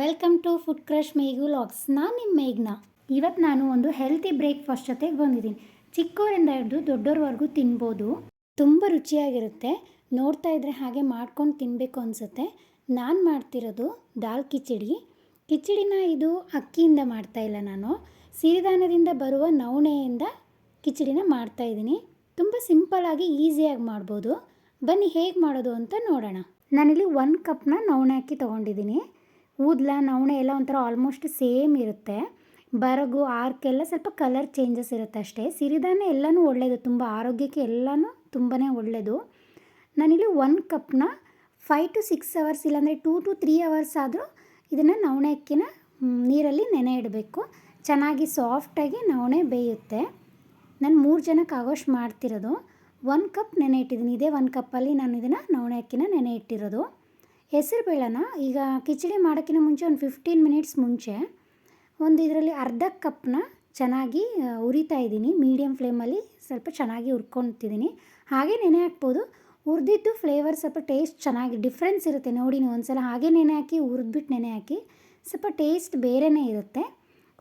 Welcome to food crush ಮೇಘು logs ನಾನು ನಿಮ್ಮ ಮೇಘ್ನ. ಇವತ್ತು ನಾನು ಒಂದು ಹೆಲ್ತಿ ಬ್ರೇಕ್ಫಾಸ್ಟ್ ಜೊತೆಗೆ ಬಂದಿದ್ದೀನಿ ಚಿಕ್ಕವರಿಂದ ಹಿಡಿದು ದೊಡ್ಡೋರ್ವರೆಗೂ ತಿನ್ಬೋದು. ತುಂಬ ರುಚಿಯಾಗಿರುತ್ತೆ. ನೋಡ್ತಾ ಇದ್ದರೆ ಹಾಗೆ ಮಾಡ್ಕೊಂಡು ತಿನ್ನಬೇಕು ಅನಿಸುತ್ತೆ. ನಾನು ಮಾಡ್ತಿರೋದು ದಾಲ್ ಕಿಚಡಿ. ಕಿಚಡಿನ ಇದು ಅಕ್ಕಿಯಿಂದ ಮಾಡ್ತಾ ಇಲ್ಲ ನಾನು. ಸಿರಿಧಾನ್ಯದಿಂದ ಬರುವ ನವಣೆಯಿಂದ ಕಿಚಡಿನ ಮಾಡ್ತಾ ಇದ್ದೀನಿ ತುಂಬ ಸಿಂಪಲ್ಲಾಗಿ ಈಸಿಯಾಗಿ ಮಾಡ್ಬೋದು. ಬನ್ನಿ ಹೇಗೆ ಮಾಡೋದು ಅಂತ ನೋಡೋಣ. ನಾನಿಲ್ಲಿ ಒಂದು ಕಪ್ನ ನವಣೆ ಅಕ್ಕಿ ತೊಗೊಂಡಿದ್ದೀನಿ ಊದ್ಲ, ನವಣೆ ಎಲ್ಲ ಒಂಥರ ಆಲ್ಮೋಸ್ಟ್ ಸೇಮ್ ಇರುತ್ತೆ. ಬರಗು, ಆರ್ಕೆಲ್ಲ ಸ್ವಲ್ಪ ಕಲರ್ ಚೇಂಜಸ್ ಇರುತ್ತೆ ಅಷ್ಟೇ. ಸಿರಿಧಾನ್ಯ ಎಲ್ಲನೂ ಒಳ್ಳೆಯದು ತುಂಬ ಆರೋಗ್ಯಕ್ಕೆ ಎಲ್ಲನೂ ತುಂಬಾ ಒಳ್ಳೆಯದು ನಾನಿಲ್ಲಿ ಒನ್ ಕಪ್ನ ಫೈವ್ ಟು ಸಿಕ್ಸ್ ಅವರ್ಸ್ ಇಲ್ಲಾಂದರೆ ಟೂ ಟು ತ್ರೀ ಅವರ್ಸ್ ಆದರೂ ಇದನ್ನು ನವಣೆ ಅಕ್ಕಿನ ನೀರಲ್ಲಿ ನೆನೆ ಇಡಬೇಕು. ಚೆನ್ನಾಗಿ ಸಾಫ್ಟಾಗಿ ನವಣೆ ಬೇಯುತ್ತೆ. ನಾನು ಮೂರು ಜನಕ್ಕೆ ಆಗೋಷ್ಟು ಮಾಡ್ತಿರೋದು. ಒನ್ ಕಪ್ ನೆನೆ ಇಟ್ಟಿದ್ದೀನಿ. ಇದೇ ಒಂದು ಕಪ್ಪಲ್ಲಿ ನಾನು ಇದನ್ನು ನವಣೆ ಅಕ್ಕಿನ ನೆನೆ ಇಟ್ಟಿರೋದು. ಹೆಸರು ಬೇಳೆನ ಈಗ ಕಿಚಡಿ ಮಾಡೋಕ್ಕಿಂತ ಮುಂಚೆ ಒಂದು ಫಿಫ್ಟೀನ್ ಮಿನಿಟ್ಸ್ ಮುಂಚೆ ಒಂದು ಇದರಲ್ಲಿ ಅರ್ಧ ಕಪ್ನ ಚೆನ್ನಾಗಿ ಹುರಿತಾ ಇದ್ದೀನಿ. ಮೀಡಿಯಮ್ ಫ್ಲೇಮಲ್ಲಿ ಸ್ವಲ್ಪ ಚೆನ್ನಾಗಿ ಹುರ್ಕೊತಿದ್ದೀನಿ. ಹಾಗೆ ನೆನೆ ಹಾಕ್ಬೋದು. ಹುರಿದಿದ್ದು ಫ್ಲೇವರ್ ಸ್ವಲ್ಪ ಟೇಸ್ಟ್ ಚೆನ್ನಾಗಿ ಡಿಫ್ರೆನ್ಸ್ ಇರುತ್ತೆ. ನೋಡಿ ನೀವು ಒಂದ್ಸಲ ಹಾಗೆ ನೆನೆ ಹಾಕಿ, ಹುರಿದ್ಬಿಟ್ಟು ನೆನೆ ಹಾಕಿ, ಸ್ವಲ್ಪ ಟೇಸ್ಟ್ ಬೇರೆಯೇ ಇರುತ್ತೆ.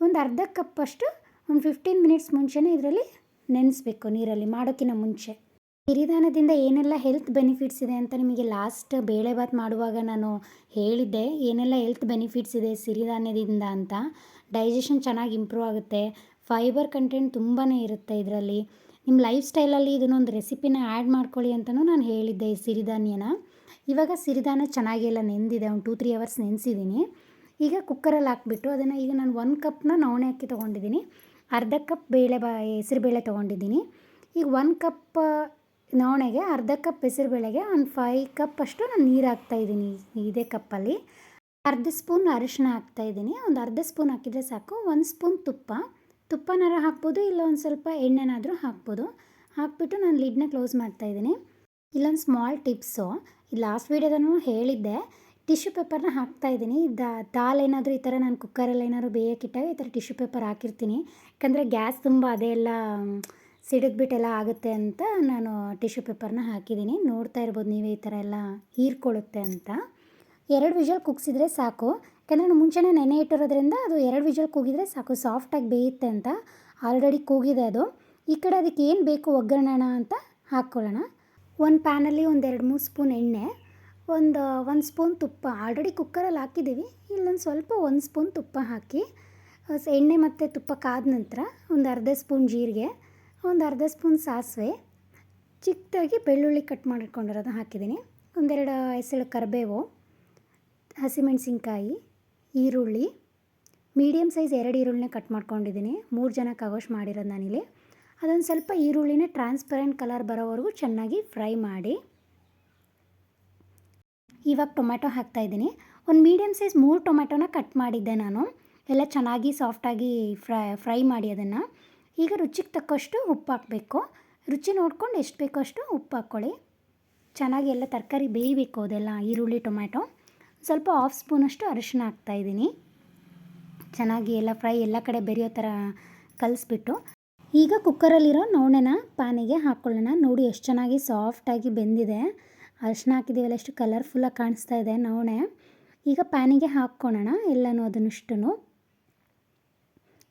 ಒಂದು ಅರ್ಧ ಕಪ್ಪಷ್ಟು ಒಂದು ಫಿಫ್ಟೀನ್ ಮಿನಿಟ್ಸ್ ಮುಂಚೆನೇ ಇದರಲ್ಲಿ ನೆನೆಸ್ಬೇಕು ನೀರಲ್ಲಿ ಮಾಡೋಕ್ಕಿಂತ ಮುಂಚೆ. ಸಿರಿಧಾನ್ಯದಿಂದ ಏನೆಲ್ಲ ಹೆಲ್ತ್ ಬೆನಿಫಿಟ್ಸ್ ಇದೆ ಅಂತ ನಿಮಗೆ ಲಾಸ್ಟ್ ಬೇಳೆಬಾತ್ ಮಾಡುವಾಗ ನಾನು ಹೇಳಿದ್ದೆ. ಏನೆಲ್ಲ ಹೆಲ್ತ್ ಬೆನಿಫಿಟ್ಸ್ ಇದೆ ಸಿರಿಧಾನ್ಯದಿಂದ ಅಂತ. ಡೈಜೆಷನ್ ಚೆನ್ನಾಗಿ ಇಂಪ್ರೂವ್ ಆಗುತ್ತೆ. ಫೈಬರ್ ಕಂಟೆಂಟ್ ತುಂಬಾ ಇರುತ್ತೆ ಇದರಲ್ಲಿ. ನಿಮ್ಮ ಲೈಫ್ ಸ್ಟೈಲಲ್ಲಿ ಇದನ್ನೊಂದು ರೆಸಿಪಿನ ಆ್ಯಡ್ ಮಾಡ್ಕೊಳ್ಳಿ ಅಂತಲೂ ನಾನು ಹೇಳಿದ್ದೆ ಈ ಸಿರಿಧಾನ್ಯನ. ಇವಾಗ ಸಿರಿಧಾನ್ಯ ಚೆನ್ನಾಗಿ ಎಲ್ಲ ನೆಂದಿದೆ. ಒಂದು ಟೂ ತ್ರೀ ಅವರ್ಸ್ ನೆನೆಸಿದ್ದೀನಿ ಈಗ ಕುಕ್ಕರಲ್ಲಿ ಹಾಕ್ಬಿಟ್ಟು ಅದನ್ನು ಈಗ ನಾನು ಒಂದು ಕಪ್ನ ನವಣೆ ಹಾಕಿ ತೊಗೊಂಡಿದ್ದೀನಿ ಅರ್ಧ ಕಪ್ ಬೇಳೆ ಬ ಹೆಸರುಬೇಳೆ ತೊಗೊಂಡಿದ್ದೀನಿ ಈಗ ಒನ್ ಕಪ್ ನವಣೆಗೆ ಅರ್ಧ ಕಪ್ ಹೆಸರುಬೇಳೆಗೆ ಒಂದು ಫೈ ಕಪ್ ಅಷ್ಟು ನಾನು ನೀರು ಹಾಕ್ತಾಯಿದ್ದೀನಿ ಇದೇ ಕಪ್ಪಲ್ಲಿ ಅರ್ಧ ಸ್ಪೂನ್ ಅರಿಶಿನ ಹಾಕ್ತಾಯಿದ್ದೀನಿ ಒಂದು ಅರ್ಧ ಸ್ಪೂನ್ ಹಾಕಿದರೆ ಸಾಕು. ಒಂದು ಸ್ಪೂನ್ ತುಪ್ಪ. ತುಪ್ಪನಾರ ಹಾಕ್ಬೋದು, ಇಲ್ಲ ಒಂದು ಸ್ವಲ್ಪ ಎಣ್ಣೆನಾದರೂ ಹಾಕ್ಬೋದು. ಹಾಕ್ಬಿಟ್ಟು ನಾನು ಲಿಡ್ನ ಕ್ಲೋಸ್ ಮಾಡ್ತಾಯಿದ್ದೀನಿ ಇಲ್ಲೊಂದು ಸ್ಮಾಲ್ ಟಿಪ್ಸು ಲಾಸ್ಟ್ ವೀಡಿಯೋದನ್ನು ಹೇಳಿದ್ದೆ. ಟಿಶ್ಯೂ ಪೇಪರ್ನ ಹಾಕ್ತಾಯಿದ್ದೀನಿ ದಾಲ್ ಏನಾದರೂ ಈ ಥರ ನಾನು ಕುಕ್ಕರಲ್ಲಿ ಏನಾದರೂ ಬೇಯಕ್ಕಿಟ್ಟಾಗ ಈ ಥರ ಟಿಶ್ಯೂ ಪೇಪರ್ ಹಾಕಿರ್ತೀನಿ. ಯಾಕಂದರೆ ಗ್ಯಾಸ್ ತುಂಬ ಅದೇ ಎಲ್ಲ ಸಿಡಿದ್ಬಿಟ್ಟೆಲ್ಲ ಆಗುತ್ತೆ ಅಂತ ನಾನು ಟಿಶ್ಯೂ ಪೇಪರ್ನ ಹಾಕಿದ್ದೀನಿ. ನೋಡ್ತಾ ಇರ್ಬೋದು ನೀವೇ ಈ ಥರ ಎಲ್ಲ ಹೀರ್ಕೊಳ್ಳುತ್ತೆ ಅಂತ. ಎರಡು ವಿಷಲ್ ಕುಗ್ಸಿದ್ರೆ ಸಾಕು. ಯಾಕಂದರೆ ನಾನು ಮುಂಚೆನೇ ನೆನೆ ಇಟ್ಟಿರೋದ್ರಿಂದ ಅದು ಎರಡು ವಿಷಲ್ ಕೂಗಿದರೆ ಸಾಕು. ಸಾಫ್ಟಾಗಿ ಬೇಯುತ್ತೆ ಅಂತ ಆಲ್ರೆಡಿ ಕೂಗಿದೆ ಅದು. ಈ ಕಡೆ ಅದಕ್ಕೆ ಏನು ಬೇಕು ಒಗ್ಗರಣೆಣ ಅಂತ ಹಾಕ್ಕೊಳ್ಳೋಣ. ಒಂದು ಪ್ಯಾನಲ್ಲಿ ಒಂದು ಎರಡು ಮೂರು ಸ್ಪೂನ್ ಎಣ್ಣೆ, ಒಂದು ಒಂದು ಸ್ಪೂನ್ ತುಪ್ಪ. ಆಲ್ರೆಡಿ ಕುಕ್ಕರಲ್ಲಿ ಹಾಕಿದ್ದೀವಿ. ಇಲ್ಲೊಂದು ಸ್ವಲ್ಪ ಒಂದು ಸ್ಪೂನ್ ತುಪ್ಪ ಹಾಕಿ. ಎಣ್ಣೆ ಮತ್ತು ತುಪ್ಪ ಕಾದ ನಂತರ ಒಂದು ಅರ್ಧ ಸ್ಪೂನ್ ಜೀರಿಗೆ ಒಂದು ಅರ್ಧ ಸ್ಪೂನ್ ಸಾಸಿವೆ ಚಿಕ್ಕದಾಗಿ ಬೆಳ್ಳುಳ್ಳಿ ಕಟ್ ಮಾಡಿಕೊಂಡಿರೋದು ಹಾಕಿದ್ದೀನಿ. ಒಂದೆರಡು ಹೆಸಳು ಕರಿಬೇವು, ಹಸಿಮೆಣಸಿನ್ಕಾಯಿ, ಈರುಳ್ಳಿ ಮೀಡಿಯಮ್ ಸೈಜ್ ಎರಡು ಈರುಳ್ಳಿನ ಕಟ್ ಮಾಡ್ಕೊಂಡಿದ್ದೀನಿ. ಮೂರು ಜನಕ್ಕಾಗೋಷ್ಟು ಮಾಡಿರೋದು ನಾನಿಲ್ಲಿ. ಅದೊಂದು ಸ್ವಲ್ಪ ಈರುಳ್ಳಿನ ಟ್ರಾನ್ಸ್ಪರೆಂಟ್ ಕಲರ್ ಬರೋವರೆಗೂ ಚೆನ್ನಾಗಿ ಫ್ರೈ ಮಾಡಿ. ಇವಾಗ ಟೊಮೆಟೊ ಹಾಕ್ತಾಯಿದ್ದೀನಿ ಒಂದು ಮೀಡಿಯಮ್ ಸೈಜ್ ಮೂರು ಟೊಮೆಟೊನ ಕಟ್ ಮಾಡಿದ್ದೆ ನಾನು. ಎಲ್ಲ ಚೆನ್ನಾಗಿ ಸಾಫ್ಟಾಗಿ ಫ್ರೈ ಫ್ರೈ ಮಾಡಿ ಅದನ್ನು. ಈಗ ರುಚಿಗೆ ತಕ್ಕಷ್ಟು ಉಪ್ಪು ಹಾಕಬೇಕು ರುಚಿ ನೋಡ್ಕೊಂಡು ಎಷ್ಟು ಬೇಕೋ ಅಷ್ಟು ಉಪ್ಪು ಹಾಕ್ಕೊಳ್ಳಿ ಚೆನ್ನಾಗಿ ಎಲ್ಲ ತರಕಾರಿ ಬೇಯಬೇಕು ಅದೆಲ್ಲ, ಈರುಳ್ಳಿ, ಟೊಮ್ಯಾಟೊ. ಸ್ವಲ್ಪ ಹಾಫ್ ಸ್ಪೂನಷ್ಟು ಅರಿಶಿನ ಹಾಕ್ತಾಯಿದ್ದೀನಿ ಚೆನ್ನಾಗಿ ಎಲ್ಲ ಫ್ರೈ ಎಲ್ಲ ಕಡೆ ಬೆರೆಯೋ ಥರ ಕಲಿಸ್ಬಿಟ್ಟು. ಈಗ ಕುಕ್ಕರಲ್ಲಿರೋ ನವಣೆನ ಪ್ಯಾನಿಗೆ ಹಾಕ್ಕೊಳ್ಳೋಣ ನೋಡಿ ಎಷ್ಟು ಚೆನ್ನಾಗಿ ಸಾಫ್ಟಾಗಿ ಬೆಂದಿದೆ. ಅರಿಶಿನ ಹಾಕಿದ್ದೀವಲ್ಲ ಎಷ್ಟು ಕಲರ್ಫುಲ್ಲಾಗಿ ಕಾಣಿಸ್ತಾ ಇದೆ ನವಣೆ. ಈಗ ಪ್ಯಾನಿಗೆ ಹಾಕ್ಕೊಳ್ಳೋಣ ಎಲ್ಲನೂ ಅದನ್ನಷ್ಟು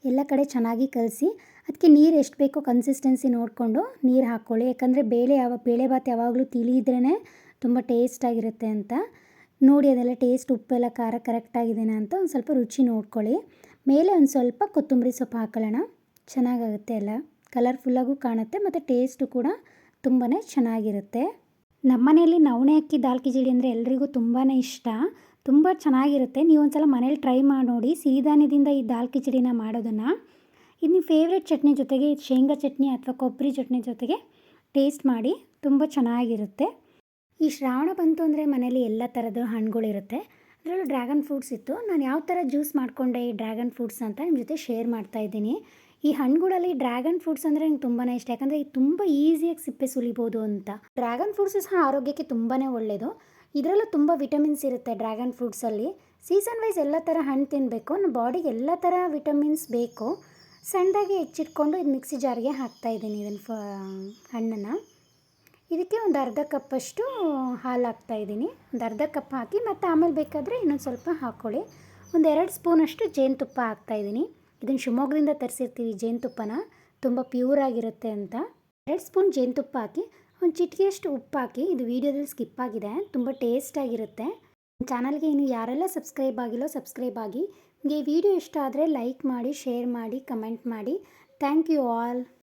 ಎಲ್ಲ ಕಡೆ ಚೆನ್ನಾಗಿ ಕಲಸಿ ಅದಕ್ಕೆ ನೀರು ಎಷ್ಟು ಬೇಕೋ ಕನ್ಸಿಸ್ಟೆನ್ಸಿ ನೋಡಿಕೊಂಡು ನೀರು ಹಾಕ್ಕೊಳ್ಳಿ ಯಾಕಂದರೆ ಬೇಳೆ ಯಾವ ಬೇಳೆಭಾತ್ ಯಾವಾಗಲೂ ತಿಳಿಯಿದ್ರೇ ತುಂಬ ಟೇಸ್ಟಾಗಿರುತ್ತೆ ಅಂತ. ನೋಡಿ, ಅದೆಲ್ಲ ಟೇಸ್ಟ್ ಉಪ್ಪೆಲ್ಲ ಖಾರ ಕರೆಕ್ಟಾಗಿದೆನಾ ಅಂತ ಒಂದು ಸ್ವಲ್ಪ ರುಚಿ ನೋಡ್ಕೊಳ್ಳಿ. ಮೇಲೆ ಒಂದು ಸ್ವಲ್ಪ ಕೊತ್ತಂಬರಿ ಸೊಪ್ಪು ಹಾಕೊಳ್ಳೋಣ. ಚೆನ್ನಾಗಾಗುತ್ತೆ ಎಲ್ಲ. ಕಲರ್ಫುಲ್ಲಾಗೂ ಕಾಣುತ್ತೆ ಮತ್ತು ಟೇಸ್ಟು ಕೂಡ ತುಂಬಾ ಚೆನ್ನಾಗಿರುತ್ತೆ. ನಮ್ಮನೆಯಲ್ಲಿ ನವಣೆ ಅಕ್ಕಿ ದಾಲ್ ಕಿಚಡಿ ಅಂದರೆ ಎಲ್ರಿಗೂ ತುಂಬಾ ಇಷ್ಟ. ತುಂಬ ಚೆನ್ನಾಗಿರುತ್ತೆ. ನೀವು ಒಂದ್ಸಲ ಮನೇಲಿ ಟ್ರೈ ಮಾಡಿ ನೋಡಿ. ಸಿರಿಧಾನ್ಯದಿಂದ ಈ ದಾಲ್ ಕಿಚಡಿನ ಮಾಡೋದನ್ನು. ಇದು ನಿಮ್ಮ ಫೇವ್ರೆಟ್ ಚಟ್ನಿ ಜೊತೆಗೆ ಶೇಂಗಾ ಚಟ್ನಿ ಅಥವಾ ಕೊಬ್ಬರಿ ಚಟ್ನಿ ಜೊತೆಗೆ ಟೇಸ್ಟ್ ಮಾಡಿ ತುಂಬ ಚೆನ್ನಾಗಿರುತ್ತೆ. ಈ ಶ್ರಾವಣ ಬಂತು ಅಂದರೆ ಮನೇಲಿ ಎಲ್ಲ ಥರದ ಹಣ್ಣುಗಳಿರುತ್ತೆ. ಅದರಲ್ಲೂ ಡ್ರ್ಯಾಗನ್ ಫ್ರೂಟ್ಸ್ ಇತ್ತು. ನಾನು ಯಾವ ಥರ ಜ್ಯೂಸ್ ಮಾಡಿಕೊಂಡೆ ಈ ಡ್ರ್ಯಾಗನ್ ಫ್ರೂಟ್ಸ್ ಅಂತ ನಿಮ್ಮ ಜೊತೆ ಶೇರ್ ಮಾಡ್ತಾ ಇದ್ದೀನಿ. ಈ ಹಣ್ಣುಗಳಲ್ಲಿ ಡ್ರ್ಯಾಗನ್ ಫ್ರೂಟ್ಸ್ ಅಂದರೆ ನಂಗೆ ತುಂಬಾ ಇಷ್ಟ. ಯಾಕಂದರೆ ಇದು ತುಂಬ ಈಸಿಯಾಗಿ ಸಿಪ್ಪೆ ಸುಲಿಬೋದು ಅಂತ. ಡ್ರ್ಯಾಗನ್ ಫ್ರೂಟ್ಸ್ ಸಹ ಆರೋಗ್ಯಕ್ಕೆ ತುಂಬಾ ಒಳ್ಳೆಯದು ಇದರಲ್ಲೂ ತುಂಬ ವಿಟಮಿನ್ಸ್ ಇರುತ್ತೆ ಡ್ರ್ಯಾಗನ್ ಫ್ರೂಟ್ಸಲ್ಲಿ. ಸೀಸನ್ ವೈಸ್ ಎಲ್ಲ ಥರ ಹಣ್ಣು ತಿನ್ನಬೇಕು ನಮ್ಮ ಬಾಡಿಗೆ ಎಲ್ಲ ಥರ ವಿಟಮಿನ್ಸ್ ಬೇಕು. ಸಣ್ಣದಾಗಿ ಹೆಚ್ಚಿಟ್ಕೊಂಡು ಇದು ಮಿಕ್ಸಿ ಜಾರಿಗೆ ಹಾಕ್ತಾ ಇದ್ದೀನಿ ಇದನ್ನು ಫ, ಹಣ್ಣನ್ನು. ಇದಕ್ಕೆ ಒಂದು ಅರ್ಧ ಕಪ್ಪಷ್ಟು ಹಾಲು ಹಾಕ್ತಾಯಿದ್ದೀನಿ ಒಂದು ಅರ್ಧ ಕಪ್ ಹಾಕಿ ಮತ್ತು ಆಮೇಲೆ ಬೇಕಾದರೆ ಇನ್ನೊಂದು ಸ್ವಲ್ಪ ಹಾಕ್ಕೊಳ್ಳಿ ಒಂದು ಎರಡು ಸ್ಪೂನಷ್ಟು ಜೇನುತುಪ್ಪ ಹಾಕ್ತಾಯಿದ್ದೀನಿ ಇದನ್ನು ಶಿವಮೊಗ್ಗದಿಂದ ತರಿಸಿರ್ತೀವಿ ಜೇನುತುಪ್ಪನ. ತುಂಬ ಪ್ಯೂರ್ ಆಗಿರುತ್ತೆ ಅಂತ. ಎರಡು ಸ್ಪೂನ್ ಜೇನುತುಪ್ಪ ಹಾಕಿ ಒಂದು ಚಿಟಿಕೆಯಷ್ಟು ಉಪ್ಪು ಹಾಕಿ ಇದು ವೀಡಿಯೋದಲ್ಲಿ ಸ್ಕಿಪ್ ಆಗಿದೆ. ತುಂಬ ಟೇಸ್ಟಾಗಿರುತ್ತೆ ಚಾನಲ್ಗೆ ಇನ್ನು ಯಾರೆಲ್ಲ ಸಬ್ಸ್ಕ್ರೈಬ್ ಆಗಿಲ್ಲೋ ಸಬ್ಸ್ಕ್ರೈಬ್ ಆಗಿ. ನಿಮಗೆ ವೀಡಿಯೋ ವಿಡಿಯೋ ಇಷ್ಟ ಆದರೆ ಲೈಕ್ ಮಾಡಿ, ಶೇರ್ ಮಾಡಿ, ಕಮೆಂಟ್ ಮಾಡಿ. Thank you all.